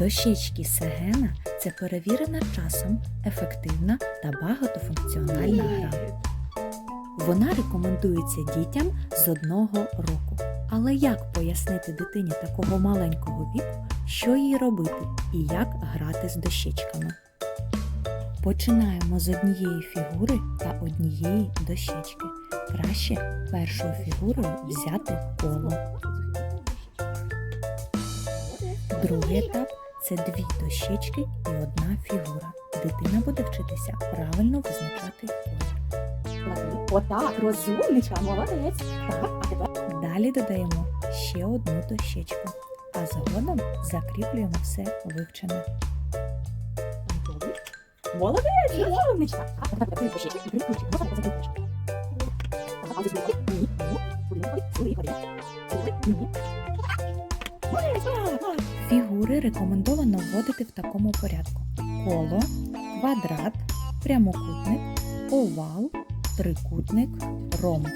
Дощечки Сегена це перевірена часом, ефективна та багатофункціональна гра. Вона рекомендується дітям з одного року. Але як пояснити дитині такого маленького віку, що їй робити і як грати з дощечками? Починаємо з однієї фігури та однієї дощечки. Краще першою фігурою взяти коло. Другий етап це дві дощечки і одна фігура. Дитина буде вчитися правильно визначати колір. Отак, розумничка, молодець. Так, а тепер Далі додаємо ще одну дощечку, а згодом закріплюємо все вивчене. Молодець, розумничка. А тепер. Ні, ні. Сюди. Ні. Фігури рекомендовано вводити в такому порядку: коло, квадрат, прямокутник, овал, трикутник, ромб.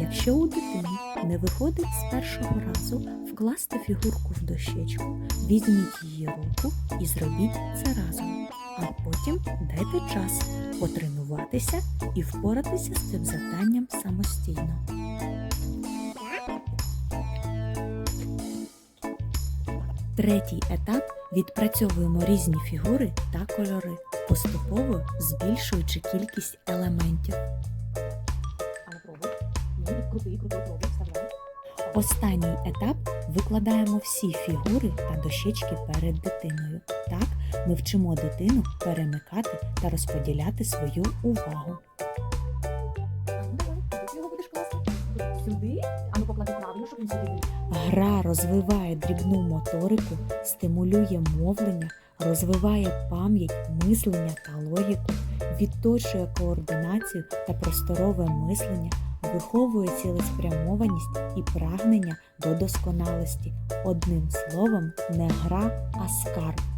Якщо у дитини не виходить з першого разу вкласти фігурку в дощечку, візьміть її руку і зробіть це разом. А потім дайте час потренуватися і впоратися з цим завданням самостійно. Третій етап відпрацьовуємо різні фігури та кольори, поступово збільшуючи кількість елементів. Останній етап викладаємо всі фігури та дощечки перед дитиною. Так ми вчимо дитину перемикати та розподіляти свою увагу. Сюди? А ну поклади правильно, щоб він сюди. Гра розвиває дрібну моторику, стимулює мовлення, розвиває пам'ять, мислення та логіку, відточує координацію та просторове мислення, виховує цілеспрямованість і прагнення до досконалості. Одним словом, не гра, а скарб.